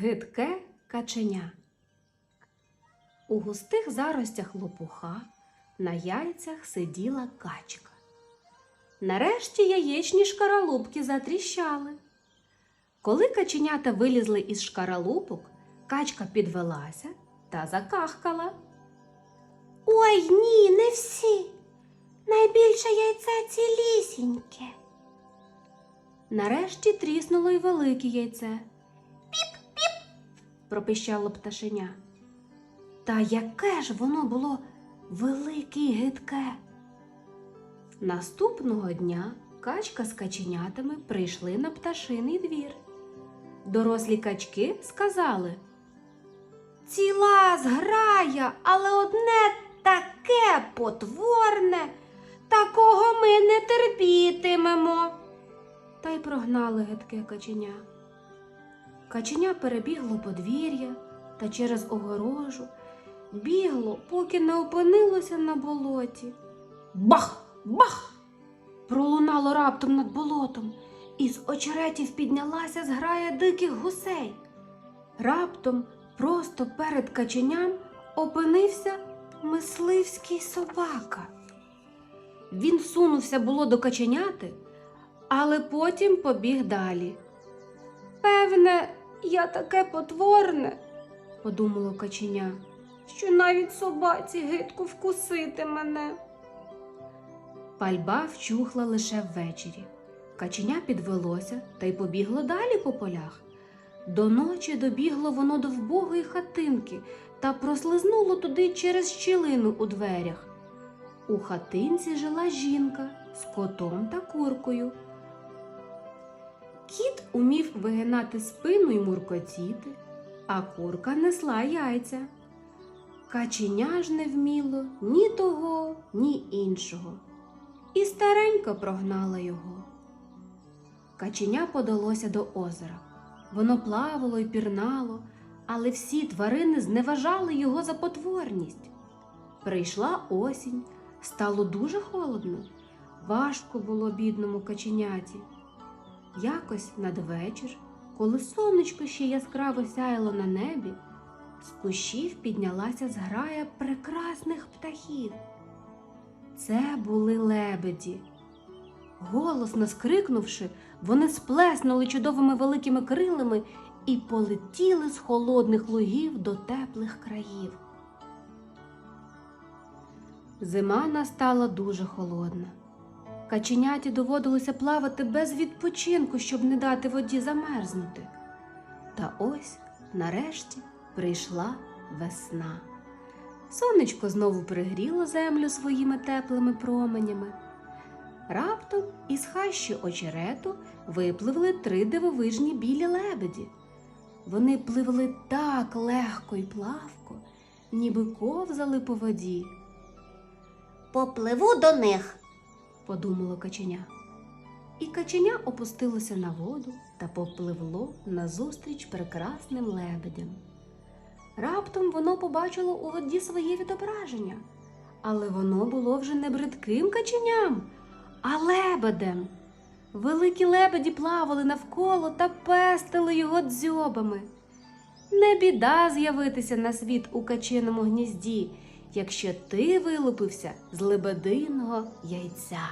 Гидке каченя. У густих заростях лопуха на яйцях сиділа качка. Нарешті яєчні шкаралупки затріщали. Коли каченята вилізли із шкаралупок, качка підвелася та закахкала. Ой, ні, не всі. Найбільше яйце цілісіньке. Нарешті тріснуло й велике яйце. Пропищало пташеня. Та яке ж воно було велике й гидке. Наступного дня качка з каченятами прийшли на пташиний двір. Дорослі качки сказали Ціла зграя, але одне таке потворне, такого ми не терпітимемо. та й прогнали гидке каченя. Каченя перебігло подвір'я та через огорожу, бігло, поки не опинилося на болоті. Бах! Бах! Пролунало раптом над болотом, і з очеретів піднялася зграя диких гусей. Раптом, просто перед каченям, опинився мисливський собака. Він сунувся було до каченяти, але потім побіг далі. Певне, я таке потворне, подумало каченя, що навіть собаці гидко вкусити мене. Пальба вчухла лише ввечері. Каченя підвелося та й побігло далі по полях. До ночі добігло воно до вбогої хатинки та прослизнуло туди через щілину у дверях. У хатинці жила жінка з котом та куркою. Кіт умів вигинати спину й муркотіти, а курка несла яйця. Каченя ж не вміло ні того, ні іншого. І старенько прогнала його. Каченя подалося до озера. Воно плавало й пірнало, але всі тварини зневажали його за потворність. Прийшла осінь, стало дуже холодно. Важко було бідному каченяті. Якось надвечір, коли сонечко ще яскраво сяяло на небі, з кущів піднялася зграя прекрасних птахів. Це були лебеді. Голосно скрикнувши, вони сплеснули чудовими великими крилами і полетіли з холодних лугів до теплих країв. Зима настала дуже холодна. Каченяті доводилося плавати без відпочинку, щоб не дати воді замерзнути. Та ось, нарешті, прийшла весна. Сонечко знову пригріло землю своїми теплими променями. Раптом із хащі очерету випливли три дивовижні білі лебеді. Вони пливли так легко й плавко, ніби ковзали по воді, Попливу до них. Подумало каченя. І каченя опустилося на воду та попливло назустріч прекрасним лебедям. Раптом воно побачило у воді своє відображення, але воно було вже не бридким каченям, а лебедем. Великі лебеді плавали навколо та пестили його дзьобами. Не біда з'явитися на світ у качиному гнізді, якщо ти вилупився з лебединого яйця.